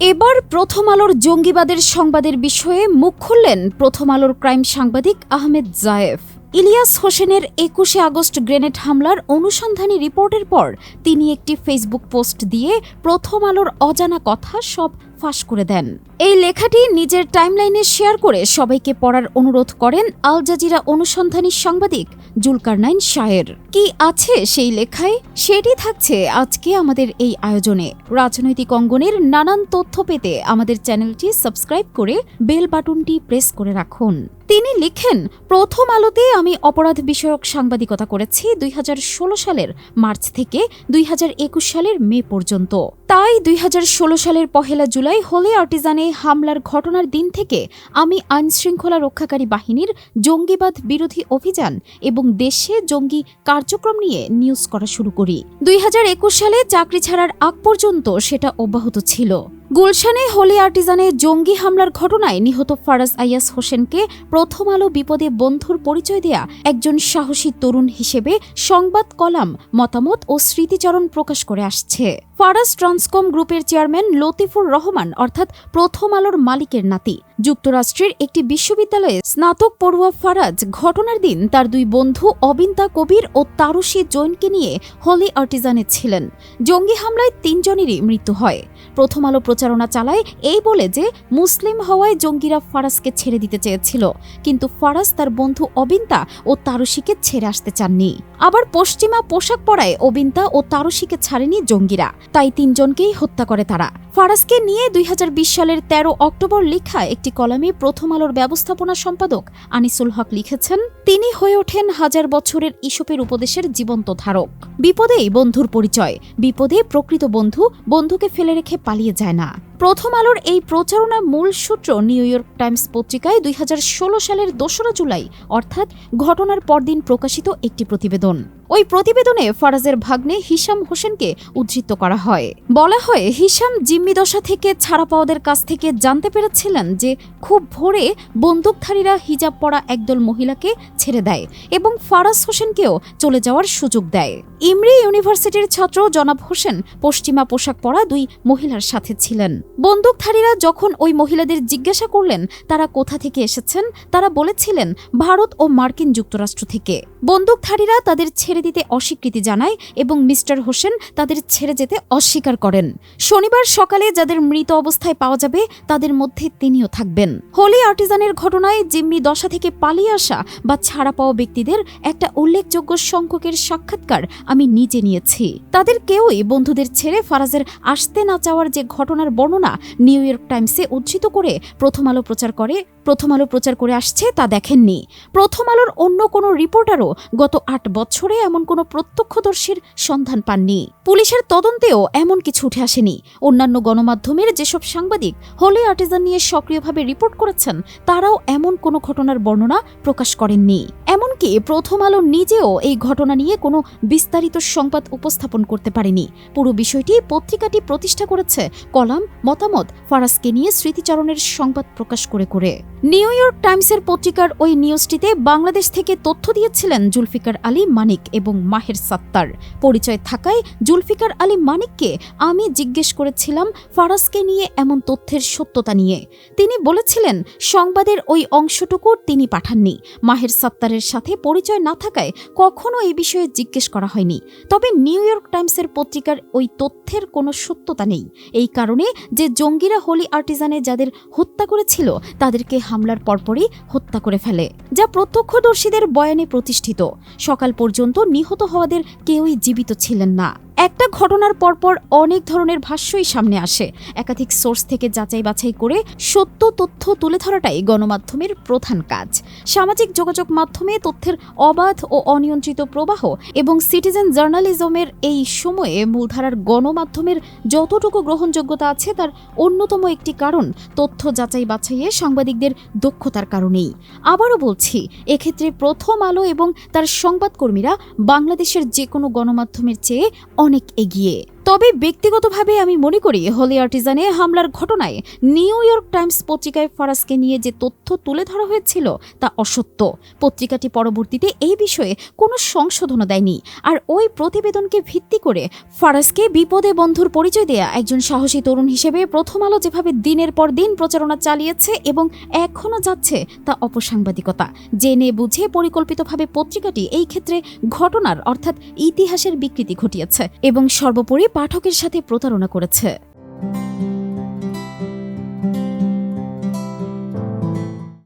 এবার প্রথম আলোর জঙ্গিবাদের সংবাদের বিষয়ে মুখ খুললেন প্রথম আলোর ক্রাইম সাংবাদিক আহমেদ জায়েফ। ইলিয়াস হোসেনের একুশে আগস্ট গ্রেনেড হামলার অনুসন্ধানী রিপোর্টের পর তিনি একটি ফেসবুক পোস্ট দিয়ে প্রথম আলোর অজানা কথা সব ফাঁস করে দেন। এই লেখাটি নিজের টাইমলাইনে শেয়ার করে সবাইকে পড়ার অনুরোধ করেন আল জাজিরা অনুসন্ধানী সাংবাদিক জুলকারনাইন শায়ের। কি আছে সেই লেখায়? সেটি থাকছে আজকে আমাদের এই আয়োজনে। রাজনৈতিক অঙ্গনের নানান তথ্য পেতে আমাদের চ্যানেলটি সাবস্ক্রাইব করে বেল বাটনটি প্রেস করে রাখুন। তিনি লিখেন, প্রথম আলোতে আমি অপরাধ বিষয়ক সাংবাদিকতা করেছি দুই হাজার ষোলো সালের মার্চ থেকে দুই হাজার একুশ সালের মে পর্যন্ত। তাই দুই হাজার ষোলো সালের পহেলা জুলাই হোলি আর্টিজানে হামলার ঘটনার দিন থেকে আমি আইনশৃঙ্খলা রক্ষাকারী বাহিনীর জঙ্গিবাদ বিরোধী অভিযান এবং দেশে জঙ্গি কার্যক্রম নিয়ে নিউজ করা শুরু করি। দুই হাজার একুশ সালে চাকরি ছাড়ার আগ পর্যন্ত সেটা অব্যাহত ছিল। গুলশানে হোলি আর্টিজানে জঙ্গি হামলার ঘটনায় নিহত ফারাজ আইয়াস হোসেনকে প্রথম আলো বিপদে বন্ধুর পরিচয় দেয়া একজন সাহসী তরুণ হিসেবে সংবাদ কলাম, মতামত ও স্মৃতিচারণ প্রকাশ করে আসছে। ফারাজ ট্রান্সকম গ্রুপের চেয়ারম্যান লতিফুর রহমান, অর্থাৎ প্রথম আলোর মালিকের নাতি। যুক্তরাষ্ট্রের একটি বিশ্ববিদ্যালয়ে স্নাতক পড়ুয়া ফারাজ ঘটনার দিন তার দুই বন্ধু অবিন্তা কবির ও তারুশী জৈনকে নিয়ে হলি আর্টিজানে ছিলেন। জঙ্গি হামলায় তিনজনেরই মৃত্যু হয়। প্রথম আলো প্রচারণা চালায় এই বলে যে, মুসলিম হওয়ায় জঙ্গিরা ফারাজকে ছেড়ে দিতে চেয়েছিল। কিন্তু ফারাজ তার বন্ধু অবিন্তা ও তারুশীকে ছেড়ে আসতে চাননি। আবার পশ্চিমা পোশাক পরায় অবিন্তা ও তারুশীকে ছাড়েনি জঙ্গিরা। তাই তিনজনকেই হত্যা করে তারা। ফারাজকে নিয়ে দুই হাজার বিশ সালের ১৩ অক্টোবর লেখা একটি কলামে প্রথম আলোর ব্যবস্থাপনা সম্পাদক আনিসুল হক লিখেছেন, তিনি হয়ে ওঠেন হাজার বছরের ইসপের উপদেশের জীবন্ত ধারক। বিপদেই বন্ধুর পরিচয়, বিপদে প্রকৃত বন্ধু, বন্ধুকে ফেলে রেখে পালিয়ে যায় না। প্রথম আলোর এই প্রচারণার মূল সূত্র নিউ ইয়র্ক টাইমস পত্রিকায় দুই হাজার ষোলো সালের দোসরা জুলাই, অর্থাৎ ঘটনার পরদিন প্রকাশিত একটি প্রতিবেদন। ওই প্রতিবেদনে ফারাজের ভাগ্নে হিসাম হোসেনকে উদ্ধৃত করা হয়। বলা হয় হিসাম জিম্মি দশা থেকে ছাড়া পাওয়াদের কাছ থেকে জানতে পেরেছিলেন যে খুব ভোরে বন্দুকধারীরা হিজাব পরা একদল মহিলাকে ছেড়ে দেয় এবং ফারাজ হোসেনকেও চলে যাওয়ার সুযোগ দেয়। ইমরি ইউনিভার্সিটির ছাত্র জনাব হোসেন পশ্চিমা পোশাক পরা দুই মহিলার সাথে ছিলেন। বন্দুকধারীরা যখন ওই মহিলাদের জিজ্ঞাসা করলেন, তারা কোথা থেকে এসেছেন, তারা বলেছিলেন, ভারত ও মার্কিন যুক্তরাষ্ট্র থেকে। বন্দুকধারীরা তাদের ছেড়ে দিতে অস্বীকৃতি জানায় এবং মিস্টার হোসেন তাদের ছেড়ে যেতে অস্বীকার করেন। শনিবার সকালে যাদের মৃত অবস্থায় পাওয়া যাবে, তাদের মধ্যে তিনিও থাকবেন। হোলি আর্টিজানের ঘটনায় জিম্মি দশা থেকে পালিয়ে আসা বা ছাড়া পাওয়া ব্যক্তিদের একটা উল্লেখযোগ্য সংখ্যকের সাক্ষাৎকার আমি নিজে নিয়েছি। তাদের কেউই বন্ধুদের ছেড়ে ফারাজের আসতে না চাওয়ার যে ঘটনার বর্ণনা নিউ ইয়র্ক টাইমসে উদ্ধৃত করে প্রথম আলো প্রচার করে, প্রথম আলো প্রচার করে আসছে তা দেখেননি। প্রথম আলোর অন্য কোনো রিপোর্টারও গত আট বছরে এমন কোনো প্রত্যক্ষদর্শীর সন্ধান পাননি। পুলিশের তদন্তেও এমন কিছু উঠে আসেনি। অন্যান্য গণমাধ্যমের যেসব সাংবাদিক হোলি আর্টিজান নিয়ে সক্রিয়ভাবে রিপোর্ট করেছেন, তারাও এমন কোনো ঘটনার বর্ণনা প্রকাশ করেননি। এমনকি প্রথম আলো নিজেও এই ঘটনা নিয়ে কোনো বিস্তারিত সংবাদ উপস্থাপন করতে পারেনি। পুরো বিষয়টি পত্রিকাটি প্রতিষ্ঠা করেছে কলাম, মতামত ফারাজকে নিয়ে স্মৃতিচারণের সংবাদ প্রকাশ করে করে। নিউ ইয়র্ক টাইমসের পত্রিকার ওই নিউজটিতে বাংলাদেশ থেকে তথ্য দিয়েছিলেন জুলফিকার আলী মানিক এবং মাহের সাত্তার। পরিচয় থাকায় জুলফিকার আলী মানিককে আমি জিজ্ঞেস করেছিলাম ফারাজকে নিয়ে এমন তথ্যের সত্যতা নিয়ে। তিনি বলেছিলেন, সংবাদের ওই অংশটুকু তিনি পাঠাননি। মাহের সাত্তারের সাথে পরিচয় না থাকায় কখনো এই বিষয়ে জিজ্ঞেস করা হয়নি। তবে নিউ ইয়র্ক টাইমসের পত্রিকার ওই তথ্যের কোনো সত্যতা নেই। এই কারণে যে জঙ্গিরা হোলি আর্টিজানে যাদের হত্যা করেছিল, তাদেরকে হামলার পরপরই হত্যা করে ফেলে, যা প্রত্যক্ষদর্শীদের বয়ানে প্রতিষ্ঠিত। সকাল পর্যন্ত নিহত হওয়াদের কেউই জীবিত ছিলেন না। একটা ঘটনার পরপর অনেক ধরনের ভাষ্যই সামনে আসে। একাধিক সোর্স থেকে যাচাই বাছাই করে সত্য তথ্য তুলে ধরাটাই গণমাধ্যমের প্রধান কাজ। সামাজিক যোগাযোগ মাধ্যমে তথ্যের অবাধ ও অনিয়ন্ত্রিত প্রবাহ এবং সিটিজেন জার্নালিজমের এই সময়ে মূলধারার গণমাধ্যমের যতটুকু গ্রহণযোগ্যতা আছে তার অন্যতম একটি কারণ তথ্য যাচাই বাছাইয়ে সাংবাদিকদের দক্ষতার কারণেই। আবারও বলছি, এক্ষেত্রে প্রথম আলো এবং তার সংবাদকর্মীরা বাংলাদেশের যে কোনো গণমাধ্যমের চেয়ে অনেক এগিয়ে। তবে ব্যক্তিগতভাবে আমি মনে করি হোলি আর্টিজানে হামলার ঘটনায় নিউ ইয়র্ক টাইমস পত্রিকায় ফারাজকে নিয়ে যে তথ্য তুলে ধরা হয়েছিল তা অসত্য। পত্রিকাটি পরবর্তীতে এই বিষয়ে কোনো সংশোধনও দেয়নি। আর ওই প্রতিবেদনকে ভিত্তি করে ফারাজকে বিপদে বন্ধুর পরিচয় দেয়া একজন সাহসী তরুণ হিসেবে প্রথম আলো যেভাবে দিনের পর দিন প্রচারণা চালিয়েছে এবং এখনও যাচ্ছে তা অপসাংবাদিকতা। জেনে বুঝে পরিকল্পিতভাবে পত্রিকাটি এই ক্ষেত্রে ঘটনার অর্থাৎ ইতিহাসের বিকৃতি ঘটিয়েছে। এবং সর্বোপরি পাঠকের সাথে প্রতারণা করেছে।